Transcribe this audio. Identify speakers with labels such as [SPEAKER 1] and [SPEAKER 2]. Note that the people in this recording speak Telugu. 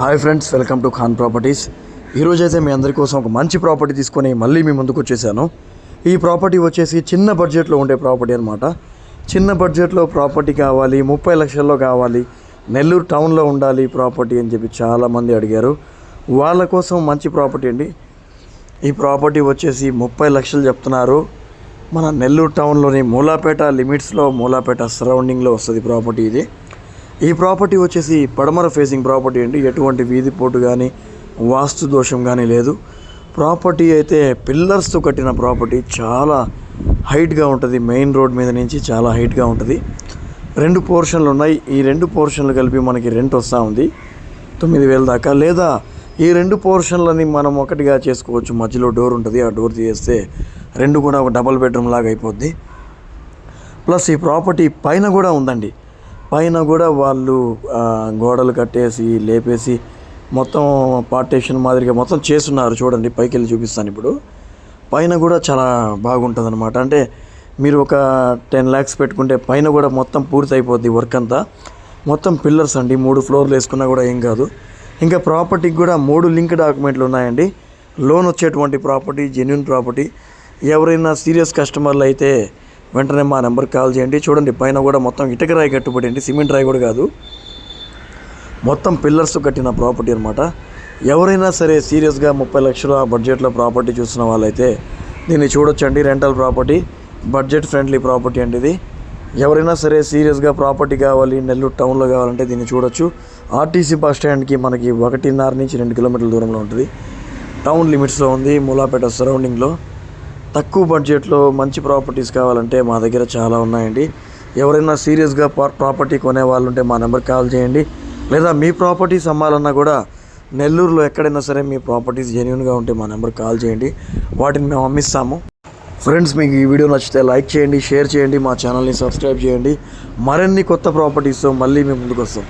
[SPEAKER 1] Hi friends welcome to Khan properties ఈరోజు అయితే మీ అందరి కోసం ఒక మంచి ప్రాపర్టీ తీసుకొని మళ్ళీ మీ ముందుకు వచ్చేసాను. ఈ ప్రాపర్టీ వచ్చేసి చిన్న బడ్జెట్లో ఉండే ప్రాపర్టీ అనమాట చిన్న బడ్జెట్లో ప్రాపర్టీ కావాలి ముప్పై లక్షల్లో కావాలి నెల్లూరు టౌన్లో ఉండాలి ప్రాపర్టీ అని చెప్పి చాలామంది అడిగారు. వాళ్ళ కోసం మంచి ప్రాపర్టీ అండి. ఈ ప్రాపర్టీ వచ్చేసి ముప్పై లక్షలు చెప్తున్నారు. మన నెల్లూరు టౌన్లోని మూలాపేట లిమిట్స్లో మూలాపేట సరౌండింగ్లో వస్తుంది ప్రాపర్టీ ఇది. ఈ ప్రాపర్టీ వచ్చేసి పడమర ఫేసింగ్ ప్రాపర్టీ అండి. ఎటువంటి వీధి పోటు కానీ వాస్తు దోషం కానీ లేదు. ప్రాపర్టీ అయితే పిల్లర్స్తో కట్టిన ప్రాపర్టీ. చాలా హైట్గా ఉంటుంది. మెయిన్ రోడ్ మీద నుంచి చాలా హైట్గా ఉంటుంది. రెండు పోర్షన్లు ఉన్నాయి. ఈ రెండు పోర్షన్లు కలిపి మనకి రెంట్ వస్తూ ఉంది. తొమ్మిది వేల దాకా. లేదా ఈ రెండు పోర్షన్లని మనం ఒకటిగా చేసుకోవచ్చు. మధ్యలో డోర్ ఉంటుంది. ఆ డోర్ తీసేస్తే రెండు కూడా ఒక డబల్ బెడ్రూమ్ లాగా అయిపోద్ది. ప్లస్ ఈ ప్రాపర్టీ పైన కూడా ఉందండి. పైన కూడా వాళ్ళు గోడలు కట్టేసి లేపేసి మొత్తం పార్టేషన్ మాదిరిగా మొత్తం చేస్తున్నారు. చూడండి పైకి వెళ్ళి చూపిస్తాను ఇప్పుడు. పైన కూడా చాలా బాగుంటుంది అనమాట అంటే మీరు ఒక టెన్ ల్యాక్స్ పెట్టుకుంటే పైన కూడా మొత్తం పూర్తి అయిపోద్ది వర్క్ అంతా. మొత్తం పిల్లర్స్ అండి మూడు ఫ్లోర్లు వేసుకున్నా కూడా ఏం కాదు. ఇంకా ప్రాపర్టీకి కూడా మూడు లింక్ డాక్యుమెంట్లు ఉన్నాయండి. లోన్ వచ్చేటువంటి ప్రాపర్టీ జెన్యున్ ప్రాపర్టీ. ఎవరైనా సీరియస్ కస్టమర్లు అయితే వెంటనే మా నెంబర్కి కాల్ చేయండి. చూడండి పైన కూడా మొత్తం ఇటుక రాయి కట్టుబడి సిమెంట్ రాయి కూడా కాదు. మొత్తం పిల్లర్స్ కట్టిన ప్రాపర్టీ అనమాట ఎవరైనా సరే సీరియస్గా ముప్పై లక్షల బడ్జెట్లో ప్రాపర్టీ చూసిన వాళ్ళైతే దీన్ని చూడొచ్చండి. Rental property budget friendly property అండి ఇది. ఎవరైనా సరే సీరియస్గా ప్రాపర్టీ కావాలి నెల్లూరు టౌన్లో కావాలంటే దీన్ని చూడొచ్చు. ఆర్టీసీ బస్ స్టాండ్కి మనకి ఒకటిన్నర నుంచి రెండు కిలోమీటర్ల దూరంలో ఉంటుంది. టౌన్ లిమిట్స్లో ఉంది మూలాపేట సరౌండింగ్లో. తక్కువ బడ్జెట్లో మంచి ప్రాపర్టీస్ కావాలంటే మా దగ్గర చాలా ఉన్నాయండి. ఎవరైనా సీరియస్గా ప్రాపర్టీ కొనే వాళ్ళు ఉంటే మా నెంబర్ కాల్ చేయండి. లేదా మీ ప్రాపర్టీస్ అమ్మాలన్నా కూడా నెల్లూరులో ఎక్కడైనా సరే మీ ప్రాపర్టీస్ జెన్యున్గా ఉంటే మా నెంబర్కి కాల్ చేయండి. వాటిని మేము అమ్మిస్తాము. ఫ్రెండ్స్ మీకు ఈ వీడియో నచ్చితే లైక్ చేయండి షేర్ చేయండి మా ఛానల్ని సబ్స్క్రైబ్ చేయండి. మరిన్ని కొత్త ప్రాపర్టీస్తో మళ్ళీ మేము ముందుకు వస్తాం.